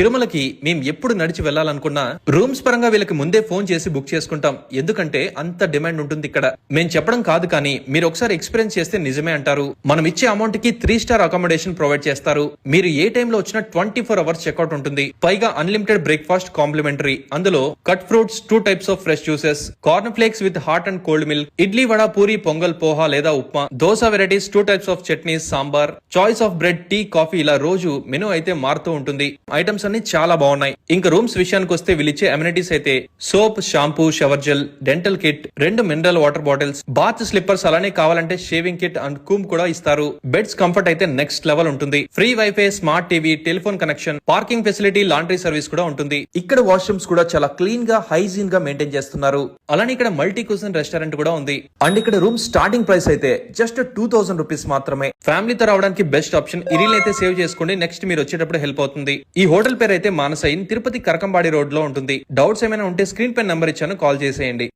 తిరుమలకి మేము ఎప్పుడు నడిచి వెళ్ళాలనుకున్నా రూమ్స్ పరంగా వీళ్ళకి ముందే ఫోన్ చేసి బుక్ చేసుకుంటాం. ఎందుకంటే అంత డిమాండ్ ఉంటుంది ఇక్కడ. మేము చెప్పడం కాదు కానీ మీరు ఒకసారి ఎక్స్పీరియన్స్ చేస్తే నిజమే అంటారు. మనం ఇచ్చే అమౌంట్కి త్రీ స్టార్ అకామిడేషన్ ప్రొవైడ్ చేస్తారు. మీరు ఏ టైంలో వచ్చినా ట్వంటీ ఫోర్ అవర్స్ చెక్అౌట్ ఉంటుంది. పైగా అన్లిమిటెడ్ బ్రేక్ఫాస్ట్ కాంప్లిమెంటరీ అందులో cut fruits two types of fresh juices corn flakes with hot and cold milk idli vada puri pongal poha లేదా upma dosa varieties two types of chutneys sambar choice of bread tea coffee ఇలా రోజు menu అయితే మారుతూ ఉంటుంది. Items అన్ని చాలా బాగున్నాయి. ఇంకా రూమ్స్ విషయానికి వస్తే వీళ్ళిచ్చే అమ్యూనిటీస్ అయితే soap shampoo shower gel dental kit రెండు mineral water bottles bath slippers అలానే కావాలంటే షేవింగ్ కిట్ అండ్ కూమ్ కూడా ఇస్తారు. బెడ్స్ కంఫర్ట్ అయితే నెక్స్ట్ లెవెల్ ఉంటుంది. Free wifi smart TV telephone connection parking facility laundry service కూడా ఉంటుంది. ఇక్కడ వాష్రూమ్స్ కూడా చాలా క్లీన్గా హైజీన్గా మెయింటైన్ చేస్తున్నారు. అలానే ఇక్కడ మల్టీ కుజన్ రెస్టారెంట్ కూడా ఉంది. అండ్ ఇక్కడ రూమ్ స్టార్టింగ్ ప్రైస్ అయితే జస్ట్ టూ థౌసండ్ రూపీస్ మాత్రమే. ఫ్యామిలీతో రావడానికి బెస్ట్ ఆప్షన్ ఇరిల్ అయితే సేవ్ చేసుకోండి. నెక్స్ట్ మీరు వచ్చేటప్పుడు హెల్ప్ అవుతుంది. ఈ హోటల్ పేరు అయితే మానసైన్ తిరుపతి కరకంబాడి రోడ్లో ఉంటుంది. డౌట్స్ ఏమైనా ఉంటే స్క్రీన్ పై నంబర్ ఇచ్చాను. కాల్ చేసేయండి.